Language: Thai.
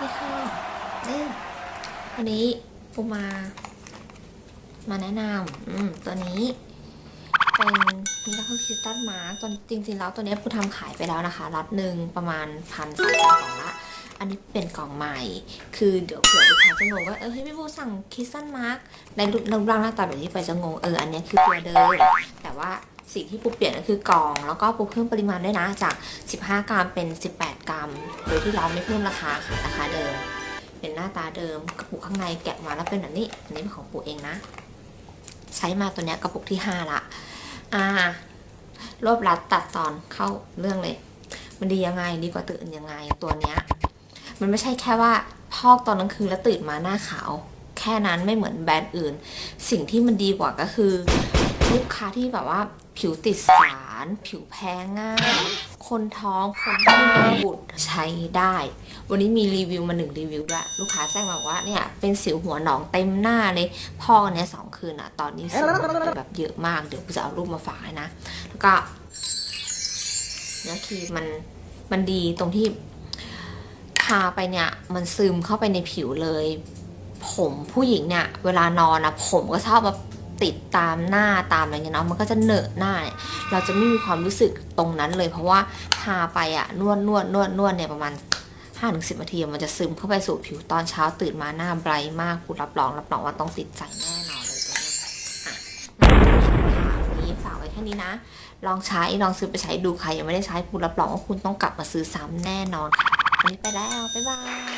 นี่ค่ะนี่วันนี้ปูมา มาแนะนำอืมตัวนี้ เป็นมิราเคิลคริสตัลมาร์กตัวจริงๆ แล้วตัวนี้ปูทำขายไปแล้วนะคะล็อตหนึ่งประมาณพันสองพันกล่องละอันนี้เป็นกล่องใหม่ คือเดี๋ยวเผื่อลูกค้าจะงงว่า เออให้ยพี่ปูสั่งคริสตัลมาร์กในรูปรูปร่างหน้าตาแบบนี้ไปจะงง เออ อันเนี้ยคือตัวเดิม แต่ว่า สิ่งที่ปูเปลี่ยนก็คือกล่อง แล้วก็ปูเพิ่มปริมาณด้วยนะจาก 15 กรัมเป็น 18 กรัม โดยที่เราไม่เพิ่มราคาค่ะราคาเดิม เป็นหน้าตาเดิมกระปุกข้างในแกะมาแล้วเป็นแบบนี้อันนี้เป็นของปูเองนะ ใช้มาตัวเนี้ยกระปุกที่ 5 ละอ่ารวบรัดตัดตอนเข้าเรื่องเลย มันดียังไงดีกว่าตื่นยังไงตัวเนี้ยมันไม่ใช่แค่ว่าพอกตอนกลางคืนแล้วตื่นมาหน้าขาว แค่นั้นไม่เหมือนแบรนด์อื่น สิ่งที่มันดีกว่าก็คือ ลูกค้าที่แบบว่าผิวติดสาร ผิวแพ้ง่าย คนท้องคนที่มีบุตรใช้ได้ วันนี้มีรีวิวมาหนึ่งรีวิวด้วยลูกค้าแจ้งมาว่าเนี่ยเป็นสิวหัวหนองเต็มหน้าเลยพอกอันเนี้ยสองคืนอะตอนนี้สิวแบบเยอะมากเดี๋ยวกูจะเอารูปมาฝากให้นะ แล้วก็เนื้อครีมมันมันดีตรงที่ทาไปเนี่ยมันซึมเข้าไปในผิวเลย ผมผู้หญิงเนี่ย เวลานอนอะผมก็ชอบมา ติดตามหน้าตามอะไรเงี้ยเนาะมันก็จะเหนอะหน้าเนี่ยเราจะไม่มีความรู้สึกตรงนั้นเลย เพราะว่าทาไปอะนวดนวดนวดนวดเนี่ยประมาณ5้าถึงสินาทีมันจะซึมเข้าไปสู่ผิวตอนเช้าตื่นมาหน้าไบรท์มากคุณรับรองรับรองว่าต้องติดใจแน่นอนเลยตัวเนี้ยอะนนี้ฝากไว้แค่นี้นะ ลองใช้ลองซื้อไปใช้ดูใครยังไม่ได้ใช้คุณรับรองว่าคุณต้องกลับมาซื้อซ้ำแน่นอนค่ะวันนี้ไปแล้วบ๊ายบาย